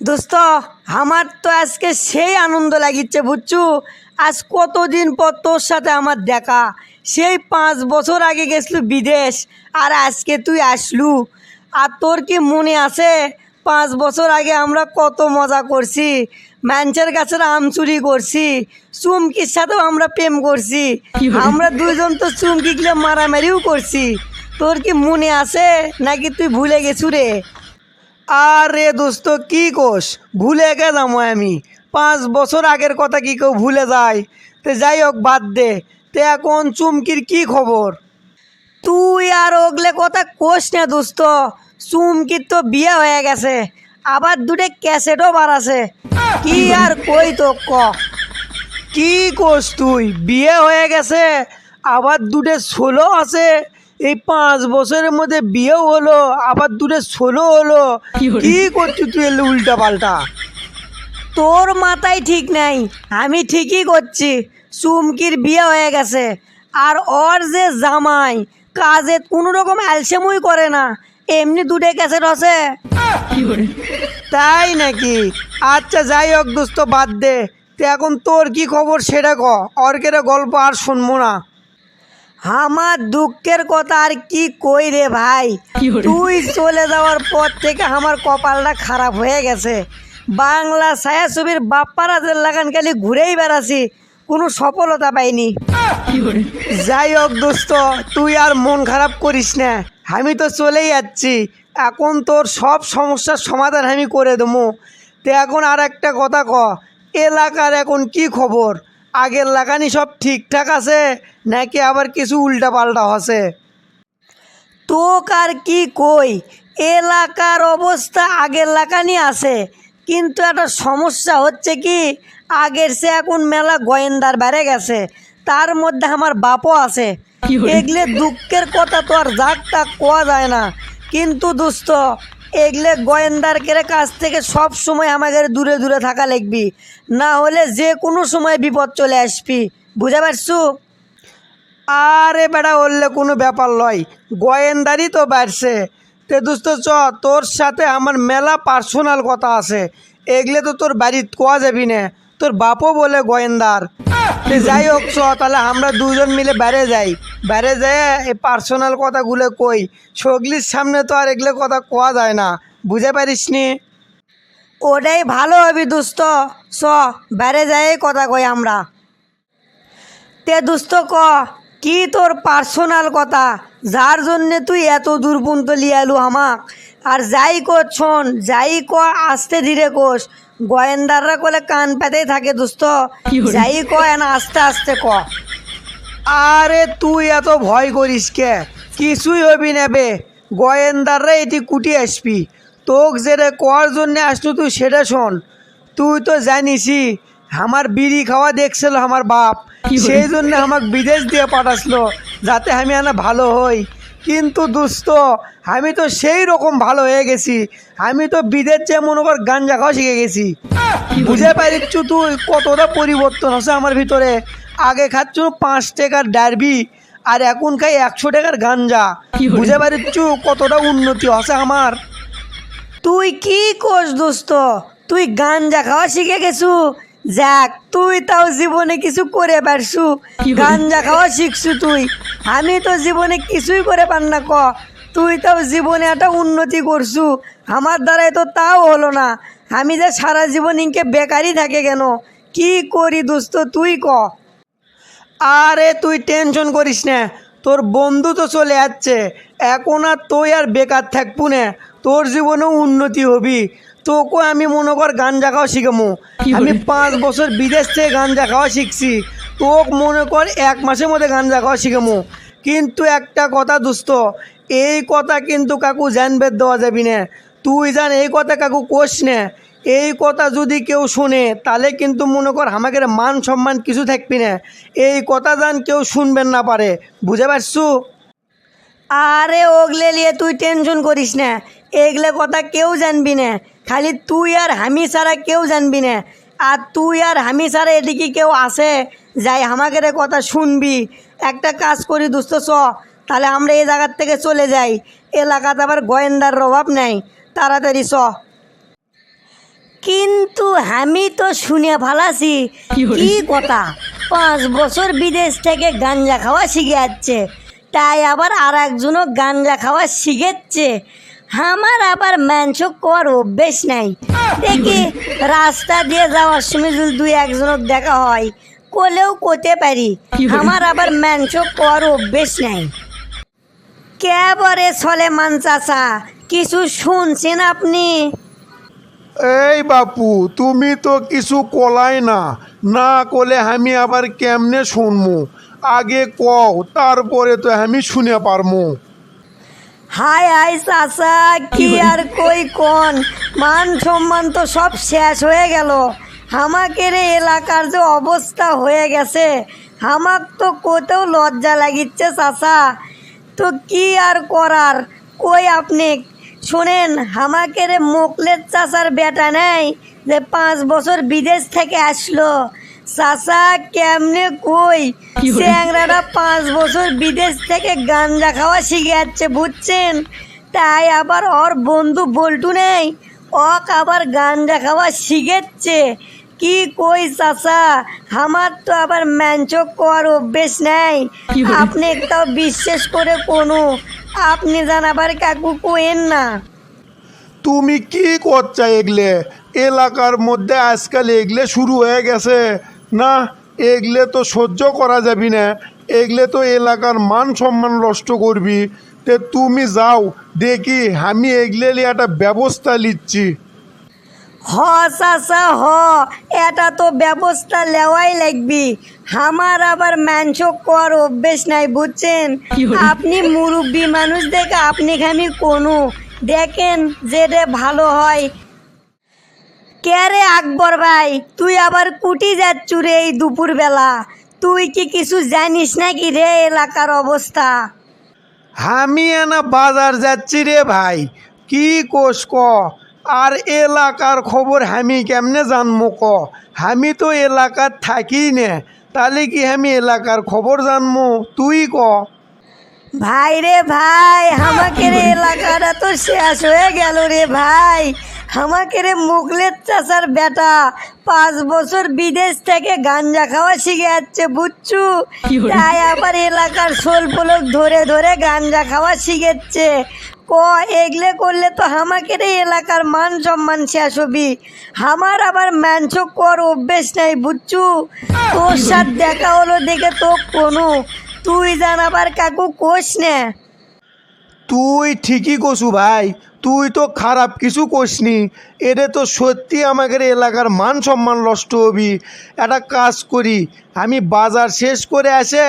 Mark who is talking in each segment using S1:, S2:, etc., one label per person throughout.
S1: দোস্ত আমার তো আজকে সেই আনন্দ লাগিচ্ছে বুঝছু? আজ কতদিন পর তোর সাথে আমার দেখা? সেই পাঁচ বছর আগে গেছলু বিদেশ আর আজকে তুই আসলু। আর তোর কি মনে আছে? পাঁচ বছর আগে আমরা কত মজা করছি ম্যানচের গাছের আম চুরি করছি চুমকির সাথেও আমরা প্রেম করছি। আমরা দুইজন তো চুমকি গিলে মারামারিও করছি। তোর কি মনে আছে? নাকি তুই ভুলে গেছু রে?
S2: আরে দোস্ত, কি কোষ ভুলে গেলাম আমি। পাঁচ বছর আগের কথা কি কেউ ভুলে যায়? তে যাই হোক, বাদ দে। তে এখন চুমকির কি খবর?
S1: তুই আর ওগলে কথা কোষ না দোস্ত। চুমকির তো বিয়ে হয়ে গেছে। আবার দুটো ক্যাসেটও বাড়াছে কি আর কই তো ক?
S2: কি কোষ তুই? বিয়ে হয়ে গেছে, আবার দুটো ষোলো আছে। এই পাঁচ বছরের মধ্যে বিয়েও হলো আবার দূরে ষোলো হলো। কি করছিস তুই এলে উল্টা পাল্টা
S1: তোর মাথায় ঠিক নাই আমি ঠিকই করছি চুমকির বিয়ে হয়ে গেছে। আর ওর যে জামাই কাজে কোনো রকম অ্যালসেমই করে না এমনি দুটো ক্যাসেট আছে।
S2: তাই নাকি? আচ্ছা যাই হোক দোস্ত বাদ দে। তে এখন তোর কি খবর সেটা ক অর্কের গল্প আর শুনব না।
S1: আমার দুঃখের কথা আর কি কই রে ভাই? তুই চলে যাওয়ার পর থেকে আমার কপালটা খারাপ হয়ে গেছে। বাংলা ছায়াছবির বাপ্পারা যে লাগান খালি ঘুরেই বেড়াছি কোনো সফলতা পাইনি।
S2: যাই হোক দোস্ত তুই আর মন খারাপ করিস না। আমি তো চলেই যাচ্ছি। এখন তোর সব সমস্যার সমাধান আমি করে দেবো। তো এখন আর একটা কথা ক এলাকার এখন কি খবর? আগের লাগানি সব ঠিকঠাক আছে নাকি আবার কিছু উল্টা পাল্টা আছে?
S1: তোক আর কি কই এলাকার অবস্থা আগের লাগানি আছে কিন্তু একটা সমস্যা হচ্ছে কি আগের সে এখন মেলা গোয়েন্দার বেড়ে গেছে তার মধ্যে আমার বাপও আছে। এগলে দুঃখের কথা তো আর যাক তাক কোয়া যায় না। কিন্তু দোস্ত এগলে গোয়েন্দার কেরে কাছ থেকে সব সময় আমাদের দূরে দূরে থাকা লাগবি। না হলে যে কোনো সময় বিপদ চলে আসবি। বুঝা পারছু?
S2: আরে বেড়া বললে কোনো ব্যাপার নয় গোয়েন্দারই তো বাড়ছে। তে দোস্ত, চ, তোর সাথে আমার মেলা পার্সোনাল কথা আছে। এগলে তো তোর বাড়ি কোয়া যাবি না। তোর বাপও বলে গোয়েন্দার। যাই হোক, চ, তাহলে আমরা দুজন মিলে বেড়ে যাই। বেড়ে যেয়ে এই পার্সোনাল কথাগুলো কই। সগলির সামনে তো আর এগুলো কথা কোয়া যায় না। বুঝে পারিস নি?
S1: ওটাই ভালো হবে দোস্ত। স বেড়ে যায় কথা কই আমরা। তে দোস্ত ক, কি তোর পার্সোনাল কথা? যার জন্যে তুই এত দূর পর্যন্ত লিয়ালু আমাক? আর যাই কর, শোন, যাই ক আস্তে ধীরে কোষ গোয়েন্দাররা কলে কান পেতেই থাকে দোস্ত। যাই ক না আস্তে আস্তে ক
S2: আরে তুই এত ভয় করিস কে? কিছুই হবি নেবে গোয়েন্দাররা এটি কুটি আসবি। তোক যেটা কর জন্যে আসলো তুই সেটা শোন। তুই তো জানিসই আমার বিড়ি খাওয়া দেখছিল আমার বাপ। সেই জন্য আমাকে বিদেশ দিয়ে পাঠাসলো যাতে আমি আনা ভালো হই। কিন্তু দুস্থ আমি তো সেই রকম ভালো হয়ে গেছি। আমি তো বিদের চেয়ে মনে কর গাঞ্জা খাওয়া শিখে গেছি। বুঝে পারিচ্ছ তুই কতটা পরিবর্তন আছে আমার ভিতরে? আগে খাচ্ছ পাঁচ টাকার ডারবি আর এখন খাই একশো টাকার গাঞ্জা। বুঝে পারিচ্ছ কতটা উন্নতি হচ্ছে আমার?
S1: তুই কি কোষ দোস্ত তুই গাঞ্জা খাওয়া শিখে গেছু? যাক তুই তাও জীবনে কিছু করে পারছু গাঞ্জা খাওয়া শিখছু তুই। আমি তো জীবনে কিছুই করে পার না ক। তুই তাও জীবনে একটা উন্নতি করছু। আমার দ্বারাই তো তাও হলো না। আমি যে সারা জীবন ইনকে বেকারই থাকে কেন? কি করি দোস্ত তুই ক।
S2: আরে তুই টেনশন করিস না। তোর বন্ধু তো চলে যাচ্ছে। এখন আর তুই আর বেকার থাকব না। তোর জীবনেও উন্নতি হবি। তোকে আমি মনে কর গাঞ্জা খাওয়া শিখামো। আমি পাঁচ বছর বিদেশ থেকে গাঞ্জা খাওয়া শিখছি। তোক মনে কর এক মাসের মধ্যে গাঞ্জা খাওয়া শিখামো। কিন্তু একটা কথা দুস্থ, এই কথা কিন্তু কাকু জানবে দেওয়া যাবি না। তুই জান এই কথা কাকু কোষ না। এই কথা যদি কেউ শুনে, তাহলে কিন্তু মনে কর আমাকে মান সম্মান কিছু থাকবি না। এই কথা জান কেউ শুনবেন না পারে। বুঝে পারছু?
S1: আরে ওগলে নিয়ে তুই টেনশন করিস না। এগলে কথা কেউ জানবি না। খালি তুই আর আমি ছাড়া কেউ জানবি না। আর তুই আর আমি ছাড়া এদিকে কেউ আসে যাই আমাকে রে কথা শুনবি। একটা কাজ করি দুস্থ চ। তাহলে আমরা এই জায়গার থেকে চলে যাই। এলাকাতে আবার গোয়েন্দার অভাব নাই। তাড়াতাড়ি চ। কিন্তু আমি তো শুনে ভালাছি। কি কথা? পাঁচ বছর বিদেশ থেকে গাঞ্জা খাওয়া শিখে যাচ্ছে। তাই আবার আর একজনও গাঞ্জা খাওয়া শিখেচ্ছে। আমার আবার মাংস কর অভ্যেস নাই। দেখি রাস্তা দিয়ে যাওয়ার সময় যদি দুই একজনের দেখা হয় কোলেও কোতে পারি। আমার আবার মাংস কর অভ্যেস নাই। কেবরে সলেমান চাচা? কিছু শুনছেন আপনি?
S3: এই বাপু তুমি তো কিছু কলাই না। না কলে আমি আবার কেমনে শুনমু? আগে কও তারপরে তো আমি শুনে পারমু।
S1: হাই হাই চাচা কি আর কই কোন? মান সম্মান তো সব শেষ হয়ে গেল। আমাকে রে এলাকার যে অবস্থা হয়ে গেছে আমাক তো কোথাও লজ্জা লাগিচ্ছে চাচা। তো কি আর করার? কই আপনি? শোনেন আমাকে রে মোকলের চাচার বেটা নেই যে পাঁচ বছর বিদেশ থেকে আসলো। চাচা কেমনে কই? চ্যাংরাটা পাঁচ বছর বিদেশ থেকে গাঞ্জা খাওয়া শিখে যাচ্ছে বুঝছেন? তাই আবার ওর বন্ধু বল্টু নেই ওক আবার গাঞ্জা খাওয়া শিখেচ্ছে। কি কই চাচা আমার তো আবার ম্যাঞ্চক কর অভ্যেস নেই। আপনি একটাও বিশ্বাস করে কোনো আপনি জান আবার কাকু কোয়েন না।
S3: তুমি কি করছা এগলে? এলাকার মধ্যে আজকাল এগলে শুরু হয়ে গেছে। না এগলে তো সহ্য করা যাবি না। এগলে তো এলাকার মান সম্মান নষ্ট করবি। তে তুমি যাও দেখি আমি এগলে একটা ব্যবস্থা নিচ্ছি।
S1: হ চাচা হ এটা তো ব্যবস্থা লেওয়াই লাগবি। আমার আবার মাংস কর অভ্যেস নাই বুঝছেন? আপনি মুরব্বী মানুষ দেখে আপনি খানি কোনো। দেখেন যেটা ভালো হয় কে রে আকবর ভাই? তুই আবার কুটি যাচ্ছু রে এই দুপুরবেলা। তুই কি কিছু জানিস নাকি রে এলাকার অবস্থা?
S2: আমি এনা বাজার যাচ্ছি রে ভাই। কি কোষ ক? আর এলাকার খবর আমি কেমনে জানব ক? আমি তো এলাকার থাকি না। তাহলে কি আমি এলাকার খবর জানব তুই ক।
S1: ভাই রে ভাই আমাকে রে এলাকাটা তো শেষ হয়ে গেল রে ভাই। আমাকে রে মুগলের চাষার বেটা পাঁচ বছর বিদেশ থেকে গাঞ্জা খাওয়া শিখে যাচ্ছে বুঝছু? তাই আবার এলাকার সোল পোলক ধরে ধরে গাঞ্জা খাওয়া শিখেচ্ছে। ক এগলে করলে তো আমাকে রে এলাকার মান সম্মান শেষ হবি। আমার আবার ম্যাঞ্চ কর অভ্যেস নাই বুঝছু? তোর সাথে দেখা হলো দেখে তো কোনো। তুই জান আবার কাকু কোষ না।
S2: তুই ঠিকই কসু ভাই, তুই তো খারাপ কিছু কষনি এটা তো সত্যি আমাদের এলাকার মান সম্মান নষ্ট হবি। একটা কাজ করি, আমি বাজার শেষ করে আসে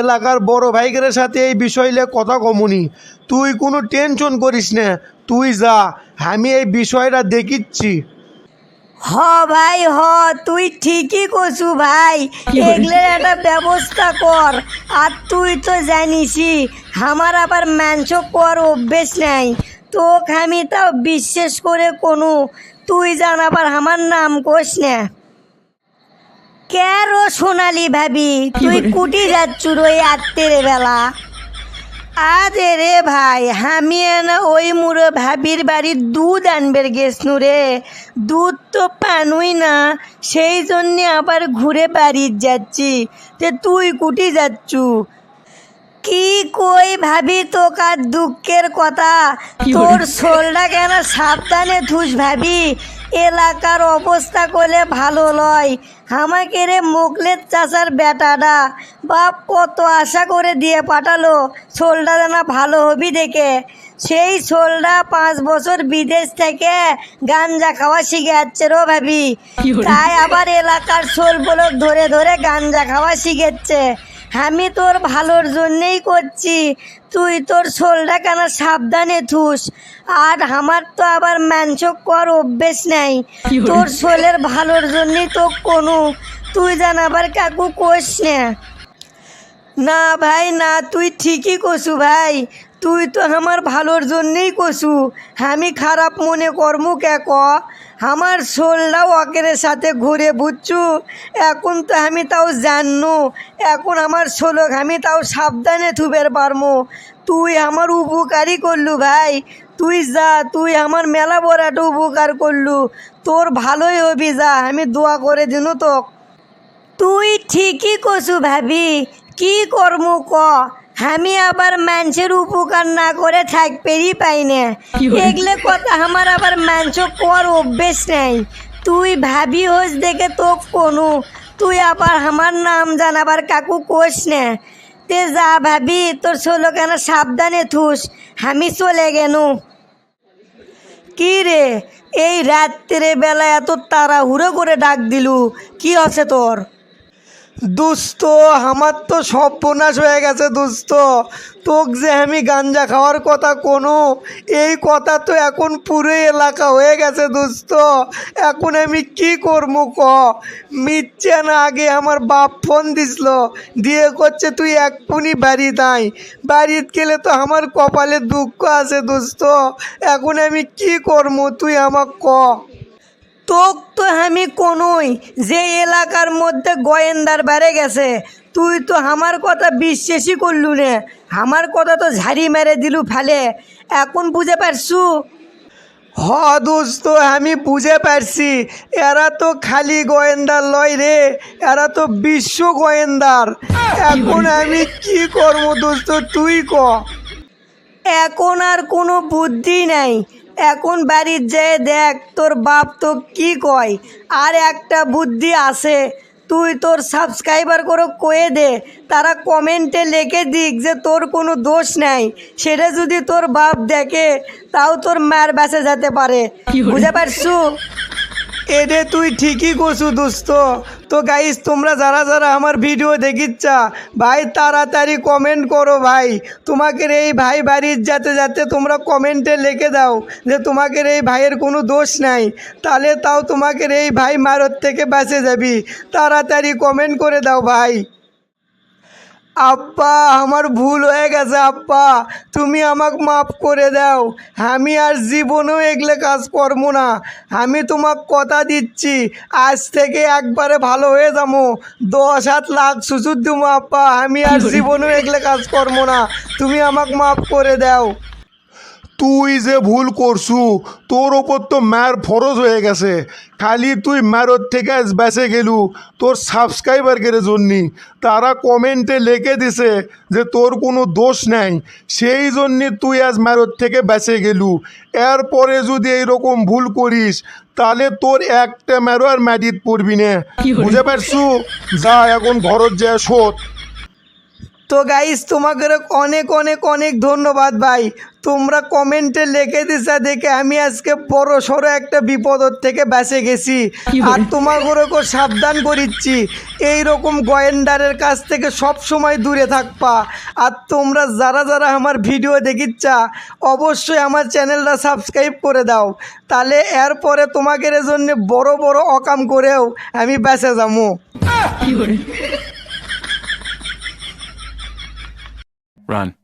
S2: এলাকার বড় ভাইদের সাথে এই বিষয় কথা কমুনি। তুই কোনো টেনশন করিস না, তুই যা, আমি এই বিষয়টা দেখিচ্ছি।
S1: হ ভাই হ তুই ঠিকই কছু ভাই। এগুলোর একটা ব্যবস্থা কর। আর তুই তো জানিসই আমার আবার মাংস কর অভ্যেস নাই। তোকে আমি তাও বিশ্বাস করে কোনো তুই জান আবার আমার নাম কোস না। কেন সোনালি ভাবি তুই কুটি যাচ্ছু রই আত্মের বেলা। আরে রে ভাই আমি না ওই মুড়ো ভাবির বাড়ির দুধ আনবের গেছনু রে। দুধ তো পানুই না সেই জন্যে আবার ঘুরে বাড়ির যাচ্ছি। তে তুই কুটি যাচ্ছু? কি কই ভাবি তোকার দুঃখের কথা? তোর শোলটা কেন সাবধানে থুস ভাবি? এলাকার অবস্থা করলে ভালো লয় আমাকে রে মোকলের চাষার বেটাটা। বাপ কত আশা করে দিয়ে পাঠালো। শোলটা যেন ভালো হবি দেখে। সেই শোলটা পাঁচ বছর বিদেশ থেকে গাঞ্জা খাওয়া শিখে যাচ্ছে রো ভাবি। তাই আবার এলাকার শোল বলক ধরে ধরে গাঞ্জা খাওয়া শিখেচ্ছে। আমি তোর ভালোর জন্যেই করছি। তুই তোর শোলটা কেন সাবধানে থুস আর আমার তো আবার ম্যানসক কর অভ্যেস নেই। তোর শোলের ভালোর জন্যই তো কোনো। তুই জান আবার কাকু কোস না। না ভাই না তুই ঠিকই কষু ভাই। তুই তো আমার ভালোর জন্যেই কছু আমি খারাপ মনে করমু কে ক? আমার শোলটাও অকের সাথে ঘুরে বুঝছু। এখন তো আমি তাও জাননু। এখন আমার শোলক, আমি তাও সাবধানে থুবের পারমু। তুই আমার উপকারই করলু ভাই।
S4: তুই যা, তুই আমার মেলা বড় একটা উপকার করলু। তোর ভালোই হবি যা, আমি দোয়া করে দিনু তো তুই ঠিকই কছু ভাবি। কি কর্ম ক? আমি আবার মানুষের উপকার না করে থাকতেই পাই না। এগলে কথা আমার আবার মানুষ কর অভ্যেস নেই। তুই ভাবি হোস দেখে তো কোনো। তুই আবার আমার নাম জানাবার কাকু কোষ না। তে যা ভাবি তোর ষোলো কেন সাবধানে থুস? আমি চলে গেনু। কি রে এই রাত্রে বেলা এত তাড়াহুড়ো করে ডাক দিলু। কি আছে তোর?
S1: দুস্থ আমার তো সর্বনাশ হয়ে গেছে দুস্থ তোক যে আমি গাঞ্জা খাওয়ার কথা কোনো, এই কথা তো এখন পুরো এলাকা হয়ে গেছে দুস্থ এখন আমি কি করব ক? মিথ্যে না আগে আমার বাপ ফোন দিছিল, দিয়ে করছে তুই এক্ষুনি বাড়ি তাই বাড়িতে গেলে তো আমার কপালে দুঃখ আছে দুস্থ এখন আমি কি করব, তুই আমাক ক?
S4: তোক তো আমি কোনোই যে এলাকার মধ্যে গোয়েন্দার বেড়ে গেছে। তুই তো আমার কথা বিশ্বাসই করলু নে। আমার কথা তো ঝাড়ি মেরে দিলু ফেলে। এখন বুঝে পারছু?
S1: হ দোস্ত আমি বুঝে পারছি। এরা তো খালি গোয়েন্দার লয় রে। এরা তো বিশ্ব গোয়েন্দার। এখন আমি কি করব দোস্ত তুই ক।
S4: এখন আর কোনো বুদ্ধি নাই। এখন বাড়ির যেয়ে দেখ তোর বাপ তো কি কয়? আর একটা বুদ্ধি আছে তুই তোর সাবস্ক্রাইবার করে কয়ে দে তারা কমেন্টে লেখে দিক যে তোর কোনো দোষ নাই। সেটা যদি তোর বাপ দেখে তাও তোর মার বেঁচে যেতে পারে। বুঝে পারছু?
S1: এরে তুই ঠিকই কসু দোস্ত। তো গাইস তোমরা যারা যারা আমার ভিডিও দেখিচ্ছা, ভাই, তাড়াতাড়ি কমেন্ট করো ভাই। তোমাকে এই ভাই বাড়ির যাতে যাতে তোমরা কমেন্টে লিখে দাও যে তোমাকে এই ভাইয়ের কোনো দোষ নাই। তাহলে তাও তোমাকে এই ভাই মারত থেকে বাঁচে যাবি। তাড়াতাড়ি কমেন্ট করে দাও ভাই। আব্বা আমার ভুল হয়ে গেছে আপ্পা তুমি আমাকে মাফ করে দাও। আমি আর জীবনেও এগুলো কাজ করব না। আমি তোমাক কথা দিচ্ছি আজ থেকে একবারে ভালো হয়ে যাব। দশ হাত লাখ সুচুর দেবো আপ্পা আমি আর জীবনেও এগলে কাজ করব না। তুমি আমাকে মাফ করে দাও।
S3: তুই যে ভুল করছু তোর ওপর তো ম্যার ফরজ হয়ে গেছে। খালি তুই ম্যারোর থেকে আজ বেঁচে গেলু তোর সাবস্ক্রাইবারকে জন্যি। তারা কমেন্টে লিখে দিছে যে তোর কোনো দোষ নাই। সেই জন্যে তুই আজ ম্যারোর থেকে বেঁচে গেলু। এরপরে যদি এইরকম ভুল করিস তাহলে তোর একটা ম্যারো আর ম্যাডিত পড়বি না। বুঝে পারছু? যা এখন ঘরত যা শোধ।
S1: তো গাইস তোমাকে অনেক অনেক অনেক ধন্যবাদ ভাই। তোমরা কমেন্টে লিখে দিছা দেখে আমি আজকে বড় সড়ো একটা বিপদর থেকে বেঁচে গেছি। আর তোমাকে সাবধান করিচ্ছি। এই রকম গোয়েন্দারের কাছ থেকে সব সময় দূরে থাকবা। আর তোমরা যারা যারা আমার ভিডিও দেখিচ্ছা অবশ্যই আমার চ্যানেলটা সাবস্ক্রাইব করে দাও। তাহলে এরপরে তোমাকে জন্য বড় বড় অকাম করেও আমি বেঁচে যাব।
S5: Run.